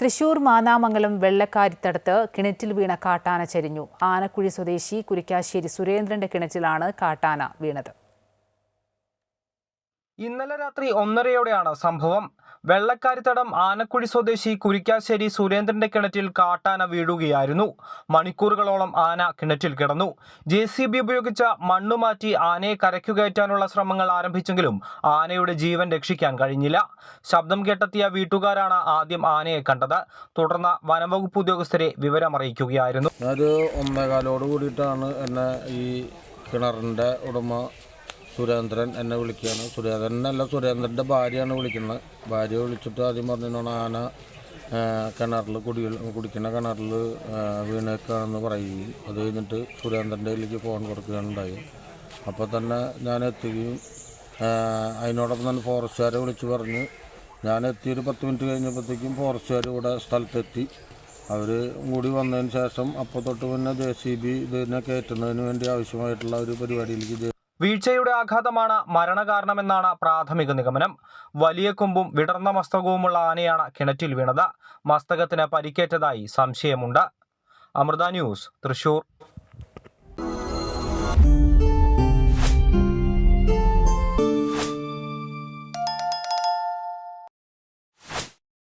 തൃശൂർ മാനാമംഗലം വെള്ളക്കാരിത്തടത്ത് കിണറ്റിൽ വീണ കാട്ടാന ചരിഞ്ഞു. ആനക്കുഴി സ്വദേശി കുരിക്കാശ്ശേരി സുരേന്ദ്രന്റെ കിണറ്റിലാണ് കാട്ടാന വീണത്. ഇന്നലെ രാത്രി ഒന്നരയോടെയാണ് സംഭവം. വെള്ളക്കാരിത്തടം ആനക്കുഴി സ്വദേശി കുരിക്കാശ്ശേരി സുരേന്ദ്രന്റെ കിണറ്റിൽ കാട്ടാന വീഴുകയായിരുന്നു. മണിക്കൂറുകളോളം ആന കിണറ്റിൽ കിടന്നു. ജെ സി ബി ഉപയോഗിച്ച മണ്ണ് മാറ്റി ആനയെ കരയ്ക്കു കയറ്റാനുള്ള ശ്രമങ്ങൾ ആരംഭിച്ചെങ്കിലും ആനയുടെ ജീവൻ രക്ഷിക്കാൻ കഴിഞ്ഞില്ല. ശബ്ദം കേട്ടെത്തിയ വീട്ടുകാരാണ് ആദ്യം ആനയെ കണ്ടത്. തുടർന്ന് വനംവകുപ്പ് ഉദ്യോഗസ്ഥരെ വിവരമറിയിക്കുകയായിരുന്നു. ഞാനൊരു ഒന്നേകാലോട് കൂടിയിട്ടാണ് എന്നെ ഈ കിണറിന്റെ ഉടമ സുരേന്ദ്രൻ എന്നെ വിളിക്കുകയാണ്. സുരേന്ദ്രനല്ല സുരേന്ദ്രന്റെ ഭാര്യയാണ് വിളിക്കുന്നത്. ഭാര്യ വിളിച്ചിട്ട് ആദ്യം പറഞ്ഞിട്ടാണ് ആന കിണറിൽ കുടി കുടിക്കുന്ന കിണറിൽ വീണേക്കാണെന്ന് പറയുകയും അത് കഴിഞ്ഞിട്ട് സുരേന്ദ്രന്റെ കയ്യിലേക്ക് ഫോൺ കൊടുക്കുകയാണ് ഉണ്ടായി അപ്പോൾ തന്നെ ഞാൻ എത്തുകയും അതിനോടൊപ്പം തന്നെ ഫോറസ്റ്റുകാരെ വിളിച്ച് പറഞ്ഞ് ഞാൻ എത്തിയൊരു പത്ത് മിനിറ്റ് കഴിഞ്ഞപ്പോഴത്തേക്കും ഫോറസ്റ്റുകാർ ഇവിടെ സ്ഥലത്തെത്തി. അവർ കൂടി വന്നതിന് ശേഷം അപ്പോൾ തൊട്ട് പിന്നെ ജെ സി ബി ഇതിനെ കയറ്റുന്നതിന് വേണ്ടി ആവശ്യമായിട്ടുള്ള ഒരു പരിപാടിയിലേക്ക് വീഴ്ചയുടെ ആഘാതമാണ് മരണകാരണമെന്നാണ് പ്രാഥമിക നിഗമനം. വലിയ കൊമ്പും വിടർന്ന മസ്തകവുമുള്ള ആനയാണ് കിണറ്റിൽ വീണത്. മസ്തകത്തിന് പരിക്കേറ്റതായി സംശയമുണ്ട്. അമൃത ന്യൂസ് തൃശൂർ.